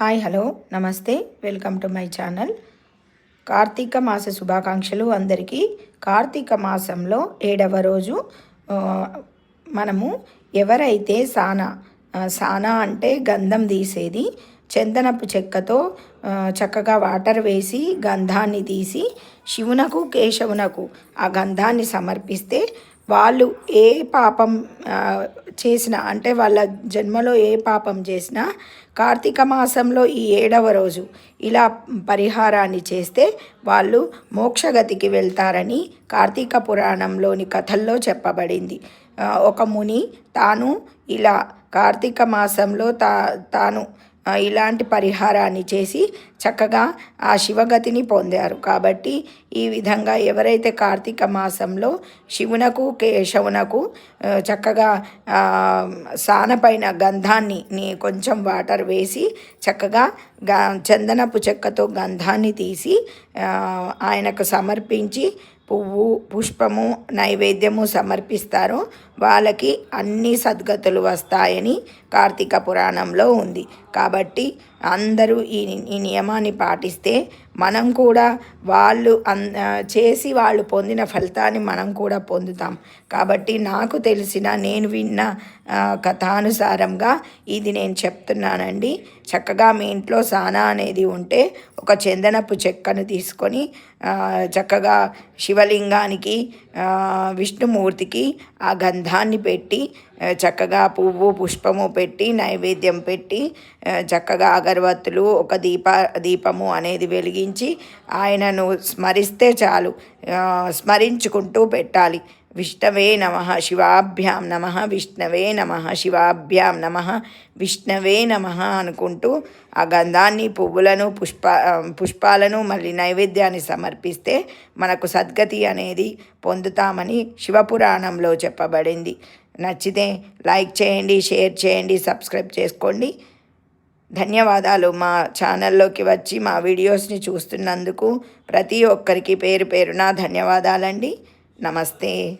Hi hello నమస్తే welcome to my channel. Karthika మాస శుభాకాంక్షలు అందరికీ. కార్తీక మాసంలో ఏడవ రోజు మనము ఎవరైతే సానా సానా అంటే గంధం తీసేది చందనపు చెక్కతో చక్కగా వాటర్ వేసి గంధాన్ని తీసి శివునకు కేశవునకు ఆ గంధాన్ని సమర్పిస్తే వాళ్ళు ఏ పాపం చేసినా అంటే వాళ్ళ జన్మలో ఏ పాపం చేసినా కార్తీక మాసంలో ఈ ఏడవ రోజు ఇలా పరిహారాన్ని చేస్తే వాళ్ళు మోక్షగతికి వెళ్తారని కార్తీక పురాణంలోని కథల్లో చెప్పబడింది. ఒక ముని తాను ఇలా కార్తీక మాసంలో తా తాను ఇలాంటి పరిహారాన్ని చేసి చక్కగా ఆ శివగతిని పొందారు. కాబట్టి ఈ విధంగా ఎవరైతే కార్తీక మాసంలో శివునకు కేశవునకు చక్కగా సానపైన గంధాన్ని కొంచెం వాటర్ వేసి చక్కగా గా చందనపు చెక్కతో గంధాన్ని తీసి ఆయనకు సమర్పించి పువ్వు పుష్పము నైవేద్యము సమర్పిస్తారో. వాళ్ళకి అన్ని సద్గతులు వస్తాయని కార్తీక పురాణంలో ఉంది. కాబట్టి అందరూ ఈ ఈ నియమాన్ని పాటిస్తే మనం కూడా వాళ్ళు అన్ చేసి వాళ్ళు పొందిన ఫలితాన్ని మనం కూడా పొందుతాం. కాబట్టి నాకు తెలిసిన నేను విన్న కథానుసారంగా ఇది నేను చెప్తున్నానండి. చక్కగా మీ ఇంట్లో సానా అనేది ఉంటే ఒక చందనపు చెక్కను తీసుకొని చక్కగా శివలింగానికి విష్ణుమూర్తికి ఆ గంధాన్ని పెట్టి చక్కగా పువ్వు పుష్పము పెట్టి నైవేద్యం పెట్టి చక్కగా అగరవత్తులు ఒక దీప దీపము అనేది వెలిగి వెలిగించి ఆయనను స్మరిస్తే చాలు. స్మరించుకుంటూ పెట్టాలి. విష్ణవే నమ శివాభ్యాం నమ విష్ణవే నమ శివాభ్యాం నమ విష్ణవే నమ అనుకుంటూ ఆ గంధాన్ని పువ్వులను పుష్ప పుష్పాలను మళ్ళీ నైవేద్యాన్ని సమర్పిస్తే మనకు సద్గతి అనేది పొందుతామని శివపురాణంలో చెప్పబడింది. నచ్చితే లైక్ చేయండి షేర్ చేయండి సబ్స్క్రైబ్ చేసుకోండి. ధన్యవాదాలు. మా ఛానల్లోకి వచ్చి మా వీడియోస్ని చూస్తున్నందుకు ప్రతి ఒక్కరికి పేరు పేరున ధన్యవాదాలండి. నమస్తే.